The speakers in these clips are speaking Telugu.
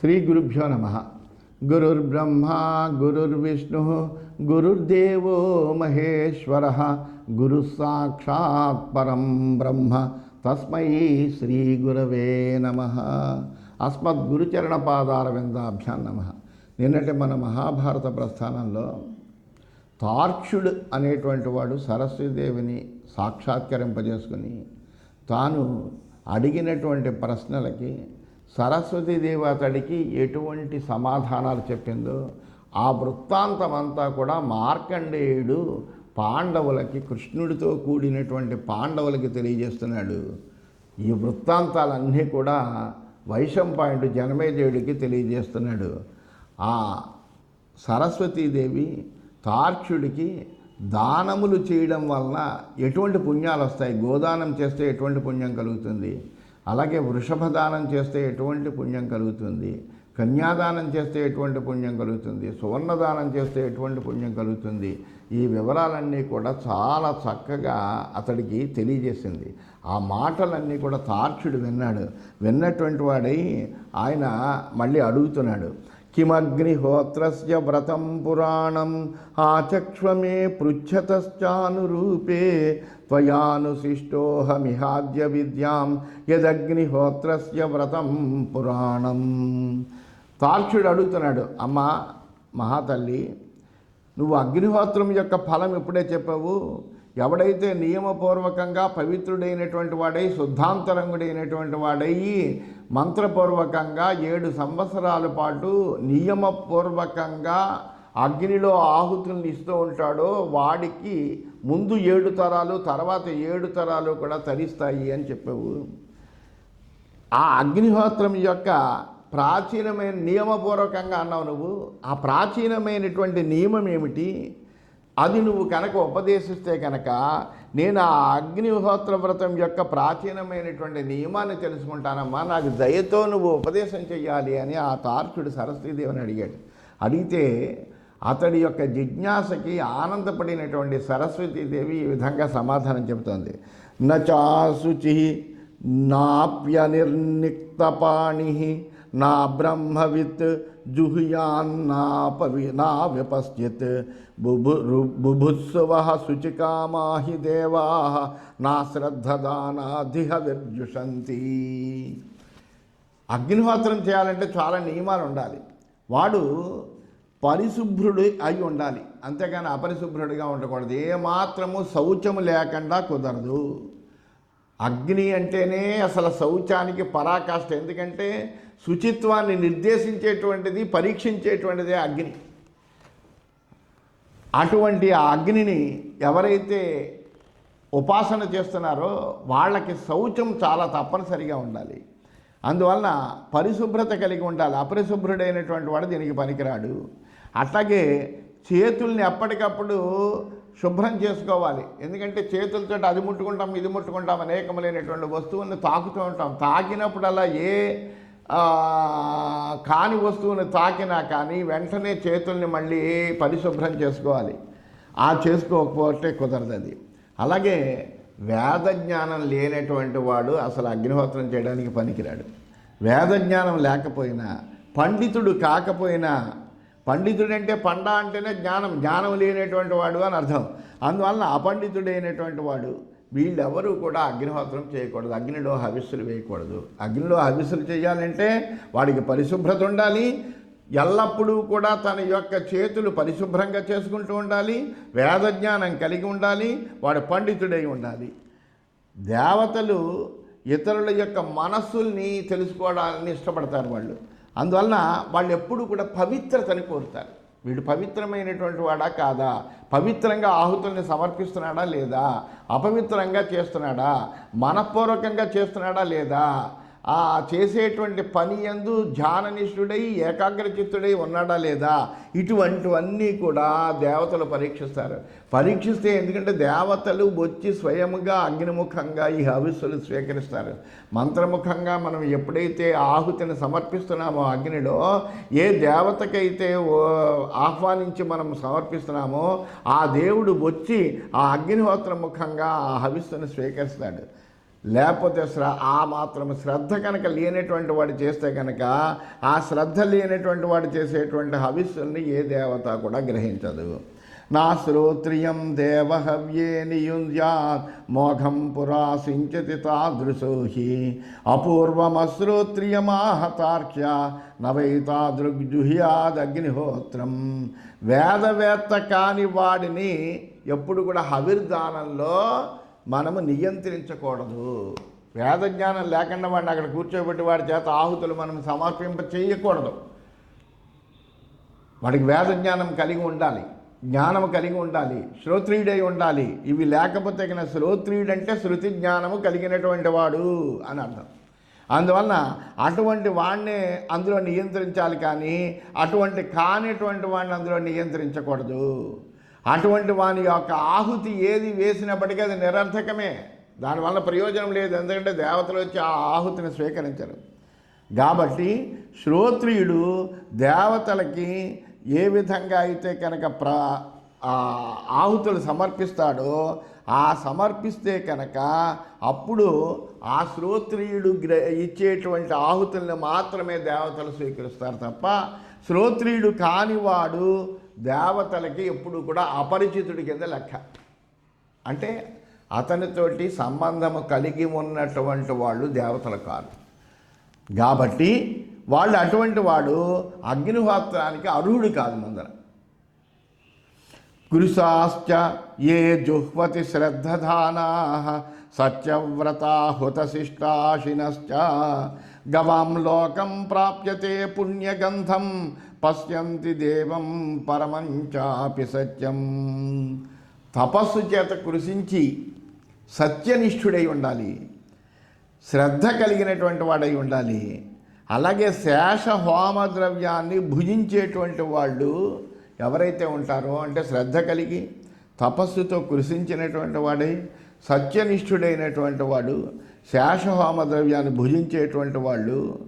శ్రీ గురుభ్యో నమ. గురుర్బ్రహ్మ గురుర్విష్ణు గురుర్దేవో మహేశ్వర. గురు సాక్షాత్ పరం బ్రహ్మ. తస్మై శ్రీ గురవే నమ. అస్మద్గురుచరణ పాదార విందాభ్యాం నమ. నిన్నటి మన మహాభారత ప్రస్థానంలో తార్క్షుడు అనేటువంటి వాడు సరస్వతీదేవిని సాక్షాత్కరింపజేసుకుని తాను అడిగినటువంటి ప్రశ్నలకి సరస్వతీదేవి అతడికి ఎటువంటి సమాధానాలు చెప్పిందో ఆ వృత్తాంతం అంతా కూడా మార్కండేయుడు పాండవులకి కృష్ణుడితో కూడినటువంటి పాండవులకి తెలియజేస్తున్నాడు. ఈ వృత్తాంతాలన్నీ కూడా వైశంపాయుడు జనమేజయుడికి తెలియజేస్తున్నాడు. ఆ సరస్వతీదేవి తార్క్షుడికి దానములు చేయడం వలన ఎటువంటి పుణ్యాలు వస్తాయి గోదానం చేస్తే ఎటువంటి పుణ్యం కలుగుతుంది? అలాగే వృషభ దానం చేస్తే ఎటువంటి పుణ్యం కలుగుతుంది? కన్యాదానం చేస్తే ఎటువంటి పుణ్యం కలుగుతుంది? సువర్ణదానం చేస్తే ఎటువంటి పుణ్యం కలుగుతుంది? ఈ వివరాలన్నీ కూడా చాలా చక్కగా అతడికి తెలియజేసింది. ఆ మాటలన్నీ కూడా తార్చుడు విన్నాడు. విన్నటువంటి వాడై ఆయన మళ్ళీ అడుగుతున్నాడు. కిమగ్నిహోత్రస్య వ్రతం పురాణం ఆచక్ష్వమే పృచ్ఛతశ్చానురూపే త్వయానుశిష్టోహమిహాద్య విద్యాం యదగ్నిహోత్రస్య వ్రతం పురాణం తార్క్షుడు అడుగుతున్నాడు అమ్మ మహాతల్లి నువ్వు అగ్నిహోత్రం యొక్క ఫలం ఇప్పుడే చెప్పావు? ఎవడైతే నియమపూర్వకంగా పవిత్రుడైనటువంటి వాడై శుద్ధాంతరంగుడైనటువంటి వాడై మంత్రపూర్వకంగా ఏడు సంవత్సరాల పాటు నియమపూర్వకంగా అగ్నిలో ఆహుతుల్ని ఇస్తూ ఉంటాడో వాడికి ముందు ఏడు తరాలు తర్వాత ఏడు తరాలు కూడా తరిస్తాయి అని చెప్పావు. ఆ అగ్నిహోత్రం యొక్క ప్రాచీనమైన నియమపూర్వకంగా అన్నావు నువ్వు. ఆ ప్రాచీనమైనటువంటి నియమం ఏమిటి? అది నువ్వు కనుక ఉపదేశిస్తే కనుక నేను ఆ అగ్నిహోత్ర వ్రతం యొక్క ప్రాచీనమైనటువంటి నియమాన్ని తెలుసుకుంటానమ్మా. నాకు దయతో నువ్వు ఉపదేశం చెయ్యాలి అని ఆ తార్కుడు సరస్వతీదేవిని అడిగాడు. అడిగితే అతడి యొక్క జిజ్ఞాసకి ఆనందపడినటువంటి సరస్వతీదేవి ఈ విధంగా సమాధానం చెబుతోంది. నచాశుచి నాప్య నిర్నిక్తపాణి నా బ్రహ్మవిత్ జుహుయాన్నా పవి నా విపశ్చిత్ బుభు బుభుత్సువ శుచికామా దేవా. నా శ్రద్ధదానాధిహ విర్జుషంతి అగ్నిహోత్రం చేయాలంటే చాలా నియమాలు ఉండాలి. వాడు పరిశుభ్రుడు అయి ఉండాలి. అంతేగాని అపరిశుభ్రుడిగా ఉండకూడదు. ఏమాత్రము శౌచము లేకుండా కుదరదు. అగ్ని అంటేనే అసలు శౌచానికి పరాకాష్ట. ఎందుకంటే శుచిత్వాన్ని నిర్దేశించేటువంటిది పరీక్షించేటువంటిదే అగ్ని. అటువంటి ఆ అగ్నిని ఎవరైతే ఉపాసన చేస్తున్నారో వాళ్ళకి శౌచం చాలా తప్పనిసరిగా ఉండాలి. అందువలన పరిశుభ్రత కలిగి ఉండాలి. అపరిశుభ్రుడైనటువంటి వాడు దీనికి పనికిరాడు. అట్లాగే చేతుల్ని ఎప్పటికప్పుడు శుభ్రం చేసుకోవాలి. ఎందుకంటే చేతులతో అది ముట్టుకుంటాం ఇది ముట్టుకుంటాం అనేకములైనటువంటి వస్తువుల్ని తాకుతూ ఉంటాం. తాకినప్పుడల్లా ఏ కాని వస్తువుని తాకినా కానీ వెంటనే చేతుల్ని మళ్ళీ పరిశుభ్రం చేసుకోవాలి. ఆ చేసుకోకపోతే కుదరదు అది అలాగే వేద జ్ఞానం లేనటువంటి వాడు అసలు అగ్నిహోత్రం చేయడానికి పనికిరాడు. వేద జ్ఞానం లేకపోయినా పండితుడు కాకపోయినా పండితుడంటే పండ అంటేనే జ్ఞానం జ్ఞానం లేనటువంటి వాడు అని అర్థం. అందువలన అపండితుడైనటువంటి వాడు వీళ్ళెవరూ కూడా అగ్నిహోత్రం చేయకూడదు అగ్నిలో హవిస్సులు వేయకూడదు. అగ్నిలో హవిస్సులు చేయాలంటే వాడికి పరిశుభ్రత ఉండాలి ఎల్లప్పుడూ కూడా తన యొక్క చేతులు పరిశుభ్రంగా చేసుకుంటూ ఉండాలి వేదజ్ఞానం కలిగి ఉండాలి వాడు పండితుడై ఉండాలి. దేవతలు ఇతరుల యొక్క మనస్సుల్ని తెలుసుకోవడాన్ని ఇష్టపడతారు వాళ్ళు. అందువలన వాళ్ళు ఎప్పుడు కూడా పవిత్రతని కోరుతారు. వీడు పవిత్రమైనటువంటి వాడా కాదా? పవిత్రంగా ఆహుతుల్ని సమర్పిస్తున్నాడా లేదా? అపవిత్రంగా చేస్తున్నాడా? మనపూర్వకంగా చేస్తున్నాడా లేదా? ఆ చేసేటువంటి పని ఎందు ధ్యాననిష్ఠుడై ఏకాగ్రచిత్తుడై ఉన్నాడా లేదా? ఇటువంటివన్నీ కూడా దేవతలు పరీక్షిస్తారు. పరీక్షిస్తే ఎందుకంటే దేవతలు వచ్చి స్వయముగా అగ్నిముఖంగా ఈ హవిస్సులు స్వీకరిస్తారు. మంత్రముఖంగా మనం ఎప్పుడైతే ఆహుతిని సమర్పిస్తున్నామో అగ్నిలో ఏ దేవతకైతే ఓ- ఆహ్వానించి మనం సమర్పిస్తున్నామో ఆ దేవుడు వచ్చి ఆ అగ్నిహోత్ర ముఖంగా ఆ హవిస్సును స్వీకరిస్తాడు. లేకపోతే శ్ర ఆ మాత్రం శ్రద్ధ కనుక లేనటువంటి వాడు చేస్తే కనుక ఆ శ్రద్ధ లేనటువంటి వాడు చేసేటువంటి హవిస్సుల్ని ఏ దేవత కూడా గ్రహించదు. నా శ్రోత్రియం దేవహవ్యే నియుంజాత్ మోఘం పురాసించతి తాదృశోహి తాదృశో హి. అపూర్వమశ్రోత్రియమాహతార్క్య నవైతాదృగ్జుహ్యాదగ్నిహోత్రం వేదవేత్త కాని వాడిని ఎప్పుడు కూడా హవిర్దానంలో మనము నియంత్రించకూడదు. వేద జ్ఞానం లేకుండా వాడిని అక్కడ కూర్చోబెట్టి వాడి చేత ఆహుతులు మనం సమర్పింప చేయకూడదు. వాడికి వేద జ్ఞానం కలిగి ఉండాలి జ్ఞానము కలిగి ఉండాలి శ్రోత్రియుడై ఉండాలి. ఇవి లేకపోతే కనుక శ్రోత్రియుడంటే శృతి జ్ఞానము కలిగినటువంటి వాడు అని అర్థం. అందువలన అటువంటి వాడినే అందులో నియంత్రించాలి కానీ అటువంటి కానిటువంటి వాడిని అందులో నియంత్రించకూడదు. అటువంటి వాని యొక్క ఆహుతి ఏది వేసినప్పటికీ అది నిరర్థకమే. దానివల్ల ప్రయోజనం లేదు. ఎందుకంటే దేవతలు వచ్చి ఆ ఆహుతిని స్వీకరించరు. కాబట్టి శ్రోత్రియుడు దేవతలకి ఏ విధంగా అయితే కనుక ప్ర ఆ ఆహుతులు సమర్పిస్తాడో ఆ సమర్పిస్తే కనుక అప్పుడు ఆ శ్రోత్రియుడు ఇచ్చేటువంటి ఆహుతుల్ని మాత్రమే దేవతలు స్వీకరిస్తారు తప్ప శ్రోత్రియుడు కానివాడు దేవతలకి ఎప్పుడు కూడా అపరిచితుడి కింద లెక్క. అంటే అతనితోటి సంబంధము కలిగి ఉన్నటువంటి వాళ్ళు దేవతలు కాదు. కాబట్టి వాళ్ళు అటువంటి వాడు అగ్నిహోత్రానికి అర్హుడు కాదు ముందర. కురుసాశ్చ ఏ జుహ్వతి శ్రద్ధధానా సత్యవ్రతా హుతశిష్టాశినశ్చ గవాం లోకం ప్రాప్యతే పుణ్యగంధం పశ్యంతి దేవం పరమంచాపి సత్యం. తపస్సు చేత కృషించి సత్యనిష్ఠుడై ఉండాలి. శ్రద్ధ కలిగినటువంటి వాడై ఉండాలి. అలాగే శేష హోమ ద్రవ్యాన్ని భుజించేటువంటి వాళ్ళు ఎవరైతే ఉంటారో అంటే శ్రద్ధ కలిగి తపస్సుతో కృషించినటువంటి వాడై సత్యనిష్ఠుడైనటువంటి వాడు శేషహోమ ద్రవ్యాన్ని భుజించేటువంటి వాళ్ళు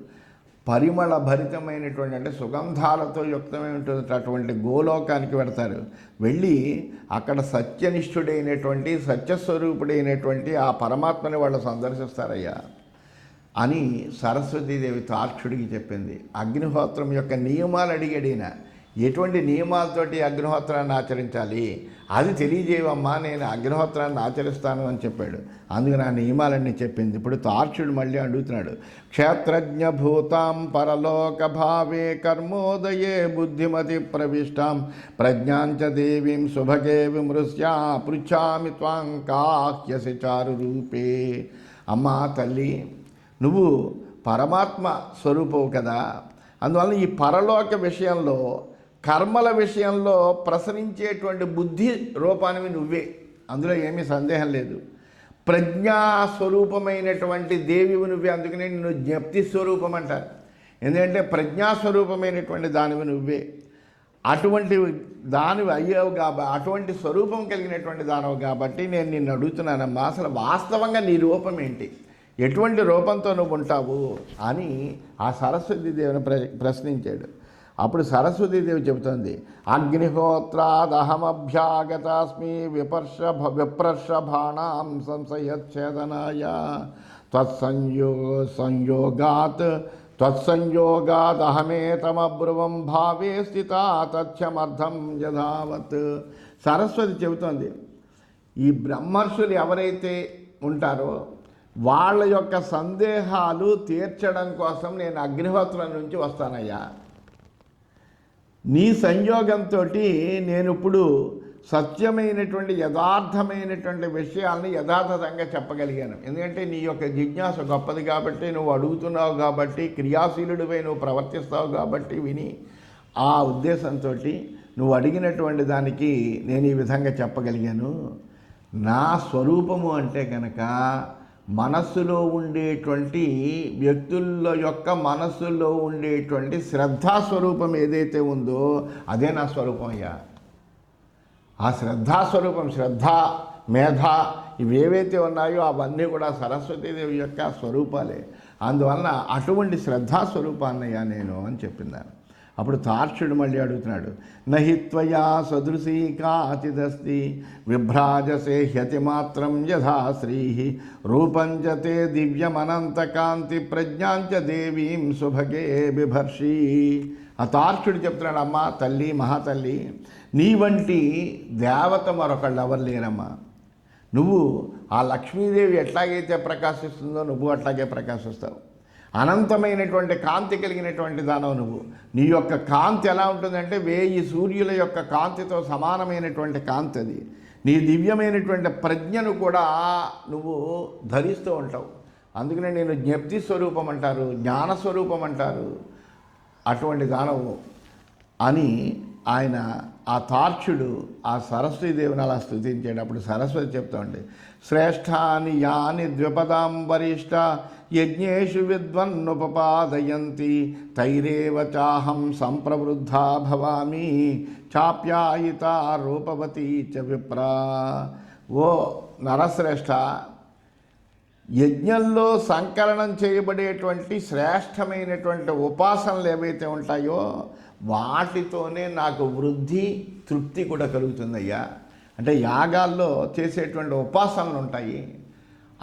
పరిమళ భరితమైనటువంటి అంటే సుగంధాలతో యుక్తమైనటువంటి అటువంటి గోలోకానికి వెడతారు వెళ్ళి అక్కడ సత్యనిష్ఠుడైనటువంటి సత్యస్వరూపుడైనటువంటి ఆ పరమాత్మని వాళ్ళు సందర్శిస్తారయ్యా అని సరస్వతీదేవి తార్క్షుడికి చెప్పింది. అగ్నిహోత్రం యొక్క నియమాలు అడిగిన ఎటువంటి నియమాలతోటి అగ్నిహోత్రాన్ని ఆచరించాలి? అది తెలియజేయవమ్మా నేను అగ్నిహోత్రాన్ని ఆచరిస్తాను అని చెప్పాడు. అందుకు నా నియమాలన్నీ చెప్పింది. ఇప్పుడు తార్షుడు మళ్ళీ అడుగుతున్నాడు. క్షేత్రజ్ఞ భూతాం పరలోక భావే కర్మోదయే బుద్ధిమతి ప్రవిష్టాం. ప్రజ్ఞాంచ దేవీం శుభగే విమృశ్యా పృచ్ఛామి త్వాం కాహ్యసి చారు రూపే. అమ్మా తల్లి నువ్వు పరమాత్మ స్వరూపవు కదా. అందువల్ల ఈ పరలోక విషయంలో కర్మల విషయంలో ప్రసరించేటువంటి బుద్ధి రూపానివి నువ్వే. అందులో ఏమీ సందేహం లేదు. ప్రజ్ఞాస్వరూపమైనటువంటి దేవివి నువ్వే. అందుకనే నిన్ను జ్ఞప్తి స్వరూపం అంటారు ఎందుకంటే ప్రజ్ఞాస్వరూపమైనటువంటి దానివి నువ్వే. అటువంటి దానివి అయ్యావు కాబట్టి అటువంటి స్వరూపం కలిగినటువంటి దానవు కాబట్టి నేను నిన్ను అడుగుతున్నానమ్మా. అసలు వాస్తవంగా నీ రూపం ఏంటి? ఎటువంటి రూపంతో నువ్వు ఉంటావు? అని ఆ సరస్వతి దేవుని ప్ర ప్రశ్నించాడు. అప్పుడు సరస్వతీదేవి చెబుతుంది అగ్నిహోత్రాదహమభ్యాగతాస్మి విపర్ష విప్రర్షభాణం సంశయచ్ఛేదనాయ. త్వత్సంయో సంయోగాత్ త్వత్సంయోగాదహమేతమబ్రువం భావే స్థిత తథ్యమర్థం యథావత్. సరస్వతి చెబుతోంది ఈ బ్రహ్మర్షులు ఎవరైతే ఉంటారో వాళ్ళ యొక్క సందేహాలు తీర్చడం కోసం నేను అగ్నిహోత్రం నుంచి వస్తానయ్యా. నీ సంయోగంతో నేను ఇప్పుడు సత్యమైనటువంటి యథార్థమైనటువంటి విషయాల్ని యథాతథంగా చెప్పగలిగాను. ఎందుకంటే నీ యొక్క జిజ్ఞాస గొప్పది కాబట్టి నువ్వు అడుగుతున్నావు కాబట్టి క్రియాశీలుడిపై నువ్వు ప్రవర్తిస్తావు కాబట్టి విని ఆ ఉద్దేశంతో నువ్వు అడిగినటువంటి దానికి నేను ఈ విధంగా చెప్పగలిగాను. నా స్వరూపము అంటే కనుక మనస్సులో ఉండేటువంటి వ్యక్తుల యొక్క మనస్సులో ఉండేటువంటి శ్రద్ధాస్వరూపం ఏదైతే ఉందో అదే నా స్వరూపం అయ్యా. ఆ శ్రద్ధాస్వరూపం శ్రద్ధ మేధ ఇవేవైతే ఉన్నాయో అవన్నీ కూడా సరస్వతీదేవి యొక్క స్వరూపాలే. అందువలన అటువంటి శ్రద్ధాస్వరూపాన్నయ్యా నేను అని చెప్పిందాను. అప్పుడు తార్షుడు మళ్ళీ అడుగుతున్నాడు నహిత్వయా సదృశీ కాచిదస్తి విభ్రాజసే హ్యతి మాత్రం యథా శ్రీ రూపంచతే దివ్యమనంతకాంతి ప్రజ్ఞాంచ దేవీం సుభగే బిభర్షి. ఆ తార్షుడు చెప్తున్నాడు అమ్మ తల్లి మహాతల్లి నీ వంటి దేవత మరొకళ్ళు ఎవరు లేరమ్మా? నువ్వు ఆ లక్ష్మీదేవి ఎట్లాగైతే ప్రకాశిస్తుందో నువ్వు అట్లాగే ప్రకాశిస్తావు. అనంతమైనటువంటి కాంతి కలిగినటువంటి దానవు నువ్వు. నీ యొక్క కాంతి ఎలా ఉంటుందంటే వేయి సూర్యుల యొక్క కాంతితో సమానమైనటువంటి కాంతి అది. నీ దివ్యమైనటువంటి ప్రజ్ఞను కూడా నువ్వు ధరిస్తూ ఉంటావు. అందుకనే నేను జ్ఞప్తి స్వరూపం అంటారు జ్ఞాన స్వరూపం అంటారు అటువంటి దానవు అని ఆయన ఆ తార్చుడు ఆ సరస్వతీదేవిని అలా స్థుతించేటప్పుడు సరస్వతి చెప్తా శ్రేష్టాని యాని ద్విపదాం వరిష్ట యజ్ఞేషు విద్వన్నుపపాదయంతి తైరేవ చాహం సంప్రవృద్ధా భవామి చాప్యాయిత రూపవతి చ విప్రా. ఓ నరశ్రేష్ఠ యజ్ఞంలో సంకలనం చేయబడేటువంటి శ్రేష్టమైనటువంటి ఉపాసనలు ఏవైతే ఉంటాయో వాటితోనే నాకు వృద్ధి తృప్తి కూడా కలుగుతుందయ్యా. అంటే యాగాల్లో చేసేటువంటి ఉపాసనలు ఉంటాయి.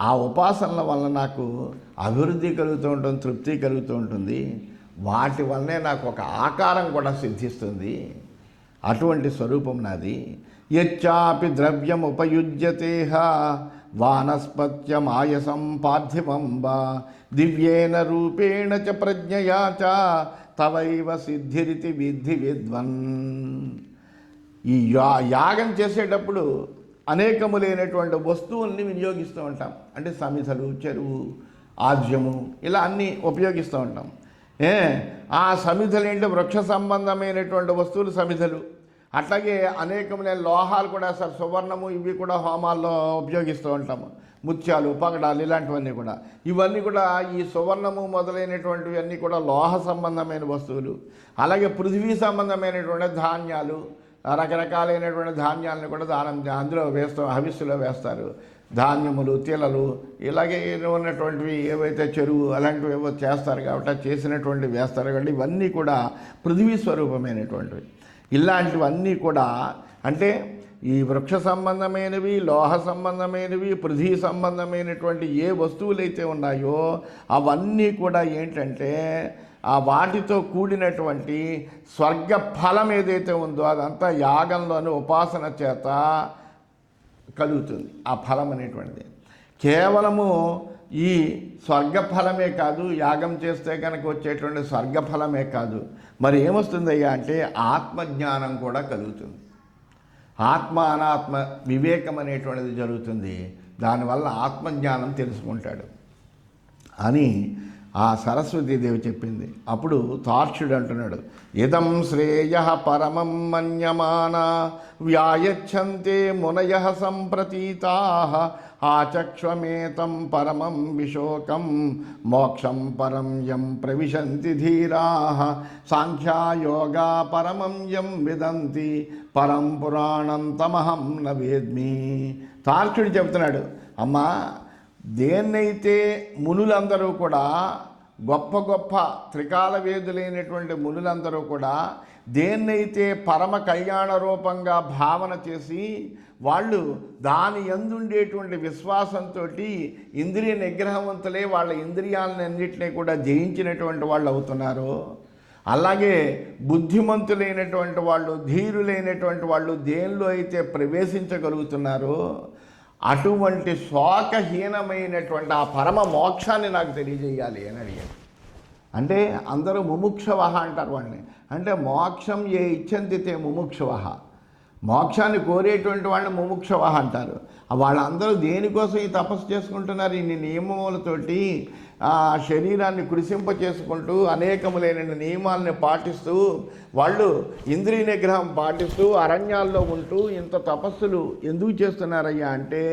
ఆ ఉపాసనల వల్ల నాకు అభివృద్ధి కలుగుతూ ఉంటుంది తృప్తి కలుగుతూ ఉంటుంది. వాటి వల్లనే నాకు ఒక ఆకారం కూడా సిద్ధిస్తుంది. అటువంటి స్వరూపం నాది. యచ్చాపి ద్రవ్యం ఉపయుజ్యతేహ వానస్పత్యమాయసం పార్థివం వా దివ్యేన రూపేణ చ ప్రజ్ఞయా చ తవైవ సిద్ధిరితి విద్ధి విద్వన్. ఈ యా యాగం చేసేటప్పుడు అనేకములైనటువంటి వస్తువుల్ని వినియోగిస్తూ ఉంటాం. అంటే సమిధలు చెరువు ఆజ్యము ఇలా అన్నీ ఉపయోగిస్తూ ఉంటాం. ఏ ఆ సమిధలు ఏంటి? వృక్ష సంబంధమైనటువంటి వస్తువులు సమిధలు. అట్లాగే అనేకమైన లోహాలు కూడా సార్ సువర్ణము ఇవి కూడా హోమాల్లో ఉపయోగిస్తూ ఉంటాము. ముత్యాలు పగడాలు ఇలాంటివన్నీ కూడా. ఇవన్నీ కూడా ఈ సువర్ణము మొదలైనటువంటివి అన్నీ కూడా లోహ సంబంధమైన వస్తువులు అలాగే పృథివీ సంబంధమైనటువంటి ధాన్యాలు రకరకాలైనటువంటి ధాన్యాలను కూడా దానం అందులో వేస్తాం హవిస్సులో వేస్తారు. ధాన్యములు తిలలు ఇలాగే ఉన్నటువంటివి ఏవైతే చెరువు అలాంటివి ఏవో చేస్తారు కాబట్టి చేసినటువంటి వేస్తారు కాబట్టి ఇవన్నీ కూడా పృథివీ స్వరూపమైనటువంటివి. ఇలాంటివన్నీ కూడా అంటే ఈ వృక్ష సంబంధమైనవి లోహ సంబంధమైనవి పృథి సంబంధమైనటువంటి ఏ వస్తువులైతే ఉన్నాయో అవన్నీ కూడా ఏంటంటే ఆ వాటితో కూడినటువంటి స్వర్గ ఫలం ఏదైతే ఉందో అదంతా యాగంలోని ఉపాసన చేత కలుగుతుంది. ఆ ఫలం అనేటువంటిది. కేవలము ఈ స్వర్గఫలమే కాదు యాగం చేస్తే కనుక వచ్చేటువంటి స్వర్గఫలమే కాదు. మరి ఏమొస్తుందయ్యా అంటే ఆత్మజ్ఞానం కూడా కలుగుతుంది. ఆత్మ అనాత్మ వివేకం అనేటువంటిది జరుగుతుంది. దానివల్ల ఆత్మజ్ఞానం తెలుసుకుంటాడు. అని ఆ సరస్వతీదేవి చెప్పింది. అప్పుడు తార్షుడు అంటున్నాడు ఇదం శ్రేయ పరమం మన్యమానా వ్యాయచ్చంతే మునయ సంప్రతీతా ఆచక్ష్వమేతం పరమం విశోకం మోక్షం పరం యం ప్రవిశంతి ధీరా సాంఖ్యాయోగా పరమం యం విదంతి పరం పురాణం తమహం న వేద్మి తార్క్షుడు చెబుతున్నాడు అమ్మా దేన్నైతే మునులందరూ కూడా గొప్ప గొప్ప త్రికాల వేదులైనటువంటి మునులందరూ కూడా దేన్నైతే పరమ కళ్యాణ రూపంగా భావన చేసి వాళ్ళు దాని ఎందుండేటువంటి విశ్వాసంతో ఇంద్రియ నిగ్రహవంతులే వాళ్ళ ఇంద్రియాలన్నింటినీ కూడా జయించినటువంటి వాళ్ళు అవుతున్నారు అలాగే బుద్ధిమంతులైనటువంటి వాళ్ళు ధీరులైనటువంటి వాళ్ళు దేనిలో అయితే ప్రవేశించగలుగుతున్నారో అటువంటి శోకహీనమైనటువంటి ఆ పరమ మోక్షాన్ని నాకు తెలియజేయాలి అని అడిగాడు. అంటే అందరూ ముముక్షవహ అంటారు వాడిని అంటే మోక్షం ఏ ఇచ్చంతితే ముముక్షవహ. మోక్షాన్ని కోరేటువంటి వాళ్ళని ముముక్షవహ అంటారు. వాళ్ళందరూ దేనికోసం ఈ తపస్సు చేసుకుంటున్నారు? ఇన్ని నియమములతోటి ఆ శరీరాన్ని కృషింప చేసుకుంటూ అనేకములైన నియమాలని పాటిస్తూ వాళ్ళు ఇంద్రియ నిగ్రహం పాటిస్తూ అరణ్యాల్లో ఉంటూ ఇంత తపస్సులు ఎందుకు చేస్తున్నారయ్యా అంటే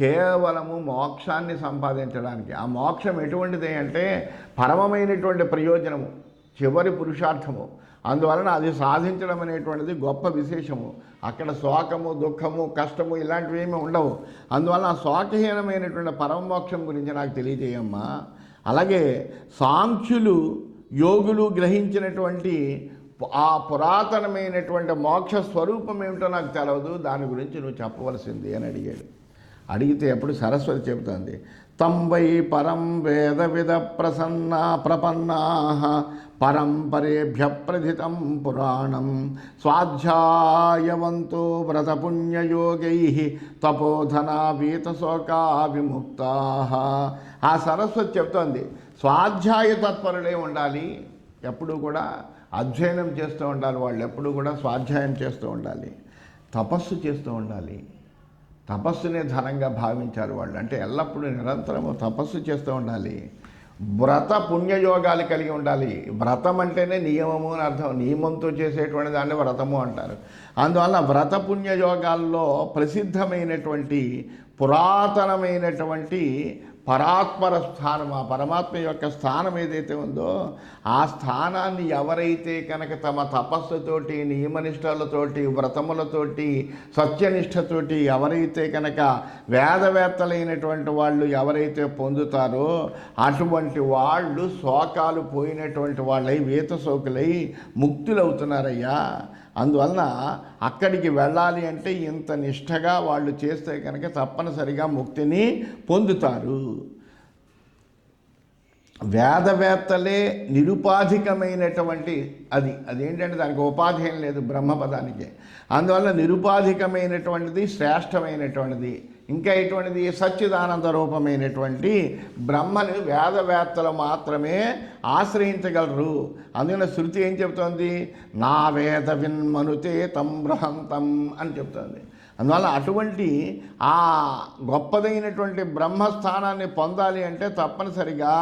కేవలము మోక్షాన్ని సంపాదించడానికి. ఆ మోక్షం ఎటువంటిది అంటే పరమమైనటువంటి ప్రయోజనము చివరి పురుషార్థము. అందువలన అది సాధించడం అనేటువంటిది గొప్ప విశేషము. అక్కడ శోకము దుఃఖము కష్టము ఇలాంటివి ఏమీ ఉండవు. అందువల్ల ఆ శోకహీనమైనటువంటి పరమమోక్షం గురించి నాకు తెలియజేయమ్మా. అలాగే సాంఖ్యులు యోగులు గ్రహించినటువంటి ఆ పురాతనమైనటువంటి మోక్ష స్వరూపం ఏమిటో నాకు తెలవదు. దాని గురించి నువ్వు చెప్పవలసింది అని అడిగాడు. అడిగితే అప్పుడు సరస్వతి చెబుతోంది తంబై పరం వేదవిద ప్రసన్న ప్రపన్నా పరంపరేభ్య ప్రథితం పురాణం స్వాధ్యాయవంతో వ్రతపుణ్యయోగై తపోధనా వీతశోకా ఆ సరస్వతి చెప్తోంది స్వాధ్యాయ తత్పరులే ఉండాలి ఎప్పుడూ కూడా అధ్యయనం చేస్తూ ఉండాలి వాళ్ళు ఎప్పుడూ కూడా స్వాధ్యాయం చేస్తూ ఉండాలి తపస్సు చేస్తూ ఉండాలి తపస్సునే ధనంగా భావించారు వాళ్ళు. అంటే ఎల్లప్పుడూ నిరంతరము తపస్సు చేస్తూ ఉండాలి. వ్రత పుణ్యయోగాలు కలిగి ఉండాలి. వ్రతం అంటేనే నియమము అని అర్థం. నియమంతో చేసేటువంటి దాన్ని వ్రతము అంటారు. అందువల్ల వ్రత పుణ్యయోగాల్లో ప్రసిద్ధమైనటువంటి పురాతనమైనటువంటి పరాత్పర స్థానం ఆ పరమాత్మ యొక్క స్థానం ఏదైతే ఉందో ఆ స్థానాన్ని ఎవరైతే కనుక తమ తపస్సుతోటి నియమనిష్టలతోటి వ్రతములతోటి సత్యనిష్టతోటి ఎవరైతే కనుక వేదవేత్తలైనటువంటి వాళ్ళు ఎవరైతే పొందుతారో అటువంటి వాళ్ళు శోకాలు పోయినటువంటి వాళ్ళై వేత శోకులై ముక్తులవుతున్నారయ్యా. అందువలన అక్కడికి వెళ్ళాలి అంటే ఇంత నిష్టగా వాళ్ళు చేస్తే కనుక తప్పనిసరిగా ముక్తిని పొందుతారు. వేదవేత్తలే నిరుపాధికమైనటువంటి అది అదేంటంటే దానికి ఉపాధి ఏం లేదు బ్రహ్మపదానికి. అందువల్ల నిరుపాధికమైనటువంటిది శ్రేష్టమైనటువంటిది. ఇంకా ఎటువంటిది? సచ్చిదానంద రూపమైనటువంటి బ్రహ్మని వేదవేత్తలు మాత్రమే ఆశ్రయించగలరు. అందుకని శృతి ఏం చెబుతోంది? నా వేద విన్మనుతే తం బృహంతం అని చెప్తోంది అందువల్ల అటువంటి ఆ గొప్పదైనటువంటి బ్రహ్మస్థానాన్ని పొందాలి అంటే తప్పనిసరిగా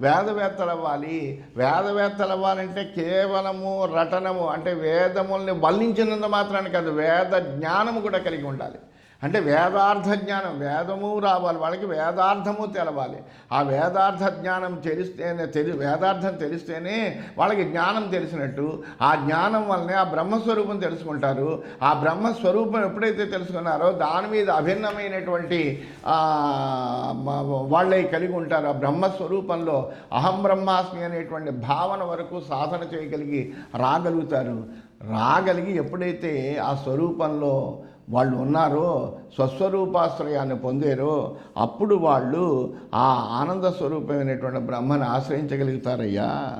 వేదవేత్తలు అవ్వాలి వేదవేత్తలు అవ్వాలంటే కేవలము రటనము అంటే వేదముల్ని వల్లించినంత మాత్రాన్ని కాదు వేద జ్ఞానము కూడా కలిగి ఉండాలి. అంటే వేదార్థ జ్ఞానం వేదము రావాలి వాళ్ళకి వేదార్థము తెలవాలి. ఆ వేదార్థ జ్ఞానం తెలిస్తేనే తెలి వేదార్థం తెలిస్తేనే వాళ్ళకి జ్ఞానం తెలిసినట్టు ఆ జ్ఞానం వల్లనే ఆ బ్రహ్మస్వరూపం తెలుసుకుంటారు. ఆ బ్రహ్మస్వరూపం ఎప్పుడైతే తెలుసుకున్నారో దాని మీద అభిన్నమైనటువంటి వాళ్ళై వాళ్ళే కలిగి ఉంటారు. ఆ బ్రహ్మస్వరూపంలో అహం బ్రహ్మాస్మి అనేటువంటి భావన వరకు సాధన చేయగలిగి రాగలుగుతారు. రాగలిగి ఎప్పుడైతే ఆ స్వరూపంలో వాళ్ళు ఉన్నారో స్వస్వరూపాశ్రయాన్ని పొందారో అప్పుడు వాళ్ళు ఆ ఆనంద స్వరూపమైనటువంటి బ్రహ్మను ఆశ్రయించగలుగుతారయ్యా.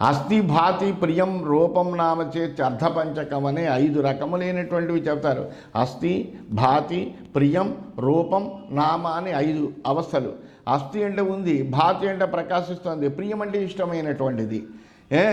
అస్థి భాతి ప్రియం రూపం నామ చేతి అర్ధపంచకం అనే ఐదు రకములైనటువంటివి చెప్తారు అస్థి భాతి ప్రియం రూపం నామ అని ఐదు అవస్థలు. అస్థి అంటే ఉంది భాతి అంటే ప్రకాశిస్తుంది ప్రియం అంటే ఇష్టమైనటువంటిది. ఏ?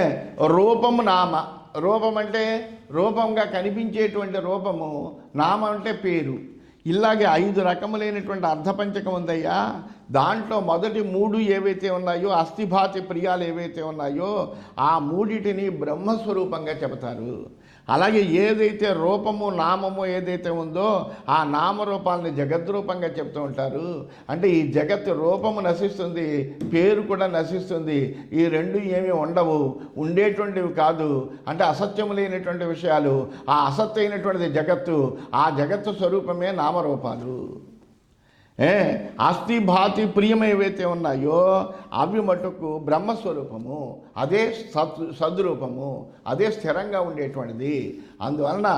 రూపం నామ. రూపం అంటే రూపంగా కనిపించేటువంటి రూపము నామం అంటే పేరు. ఇలాగే ఐదు రకములైనటువంటి అర్ధపంచకం ఉందయ్యా. దాంట్లో మొదటి మూడు ఏవైతే ఉన్నాయో అస్థిభాతి ప్రియాలు ఏవైతే ఉన్నాయో ఆ మూడిటిని బ్రహ్మస్వరూపంగా చెబుతారు. అలాగే ఏదైతే రూపము నామము ఏదైతే ఉందో ఆ నామరూపాలని జగద్రూపంగా చెప్తూ ఉంటారు. అంటే ఈ జగత్ రూపము నశిస్తుంది పేరు కూడా నశిస్తుంది. ఈ రెండు ఏమీ ఉండవు. ఉండేటువంటివి కాదు. అంటే అసత్యము లేనటువంటి విషయాలు. ఆ అసత్యమైనటువంటిది జగత్తు. ఆ జగత్తు స్వరూపమే నామరూపాలు. ఏ? ఆస్తి భాతి ప్రియం ఏవైతే ఉన్నాయో అవి మటుకు బ్రహ్మస్వరూపము అదే సత్ సద్రూపము అదే స్థిరంగా ఉండేటువంటిది. అందువలన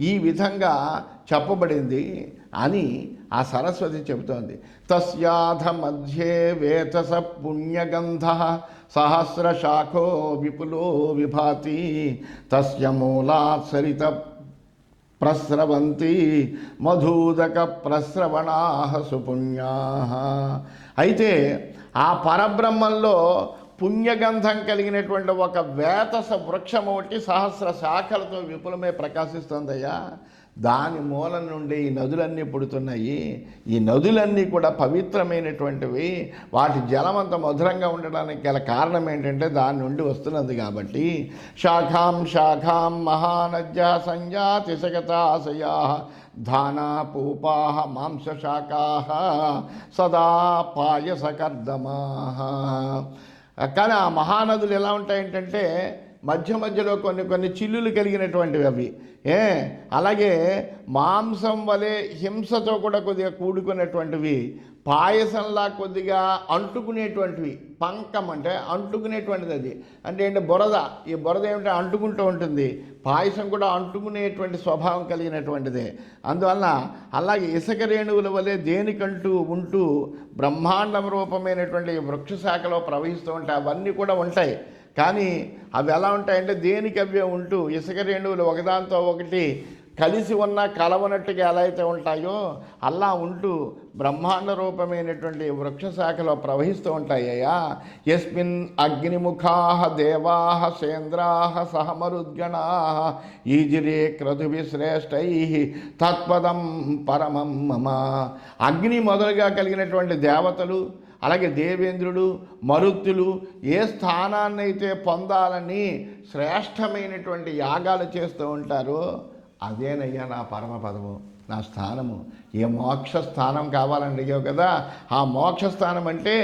ఈ విధంగా చెప్పబడింది అని ఆ సరస్వతి చెబుతోంది. తస్యాధ మధ్యే వేతస పుణ్యగంధ సహస్రశాఖో విపులో విభాతి తస్య మూలాత్ సరిత ప్రస్రవంతి మధుదక ప్రస్రవణా సుపుణ్యా. అయితే ఆ పరబ్రహ్మంలో పుణ్యగంధం కలిగినటువంటి ఒక వేతస వృక్షం ఒకటి సహస్ర శాఖలతో విపులమే ప్రకాశిస్తుందయ్యా. దాని మూలం నుండి ఈ నదులన్నీ పుడుతున్నాయి. ఈ నదులన్నీ కూడా పవిత్రమైనటువంటివి. వాటి జలం అంత మధురంగా ఉండడానికి గల కారణం ఏంటంటే దాని నుండి వస్తున్నది కాబట్టి శాఖాం శాఖాం మహానద్య సంజాతి సగతాశయా ధానా పూపా మాంసశాఖా సదా పాయసకర్దమా. కానీ ఆ మహానదులు ఎలా ఉంటాయంటే మధ్య మధ్యలో కొన్ని కొన్ని చిల్లులు కలిగినటువంటివి అవి. ఏ? అలాగే మాంసం వలె హింసతో కూడా కొద్దిగా కూడుకున్నటువంటివి పాయసంలా కొద్దిగా అంటుకునేటువంటివి పంకం అంటే అంటుకునేటువంటిది అది. అంటే ఏంటి? బురద. ఈ బురద ఏమిటంటే అంటుకుంటూ ఉంటుంది. పాయసం కూడా అంటుకునేటువంటి స్వభావం కలిగినటువంటిదే. అందువలన అలాగే ఇసుక రేణువుల వలె దేనికంటూ ఉంటూ బ్రహ్మాండం రూపమైనటువంటి వృక్ష శాఖలో ప్రవహిస్తూ ఉంటాయి అవన్నీ కూడా ఉంటాయి. కానీ అవి ఎలా ఉంటాయంటే దేనికి అవే ఉంటూ ఇసుక రేణువులు ఒకదాంతో ఒకటి కలిసి ఉన్న కలవనట్టుగా ఎలా అయితే ఉంటాయో అలా ఉంటూ బ్రహ్మాండ రూపమైనటువంటి వృక్ష శాఖలో ప్రవహిస్తూ ఉంటాయ్యా ఎస్మిన్ అగ్నిముఖా దేవా సేంద్రా సహమరుద్గణా ఈజిరే క్రతుభి శ్రేష్టై తత్పదం పరమం మమ. అగ్ని మొదలుగా కలిగినటువంటి దేవతలు అలాగే దేవేంద్రుడు మరుత్తులు ఏ స్థానాన్నైతే పొందాలని శ్రేష్టమైనటువంటి యాగాలు చేస్తూ ఉంటారో అదేనయ్యా నా పరమ పదము నా స్థానము. ఏ మోక్ష స్థానం కావాలని అడిగావు కదా ఆ మోక్ష స్థానం అంటే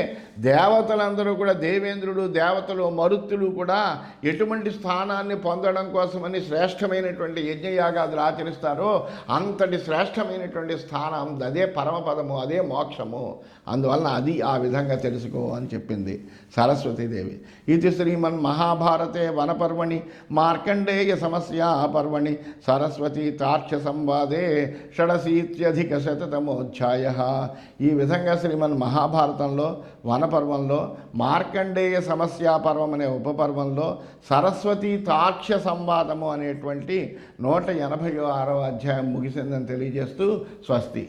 దేవతలందరూ కూడా దేవేంద్రుడు దేవతలు మరుత్తులు కూడా ఎటువంటి స్థానాన్ని పొందడం కోసమని శ్రేష్టమైనటువంటి యజ్ఞయాగాదులు ఆచరిస్తారో అంతటి శ్రేష్టమైనటువంటి స్థానం అదే పరమపదము అదే మోక్షము. అందువలన అది ఆ విధంగా తెలుసుకో అని చెప్పింది సరస్వతీదేవి. ఇది శ్రీమన్ మహాభారతే వనపర్వణి మార్కండేయ సమస్యా పర్వణి సరస్వతి తార్క్ష సంవాదే షడశీత్యధిక శతమోధ్యాయ ఈ విధంగా శ్రీమన్ మహాభారతంలో వన పర్వంలో మార్కండేయ సమస్యా పర్వం అనే ఉపపర్వంలో సరస్వతీ తాక్ష సంవాదము అనేటువంటి నూట ఎనభై ఆరో అధ్యాయం ముగిసిందని తెలియజేస్తూ స్వస్తి.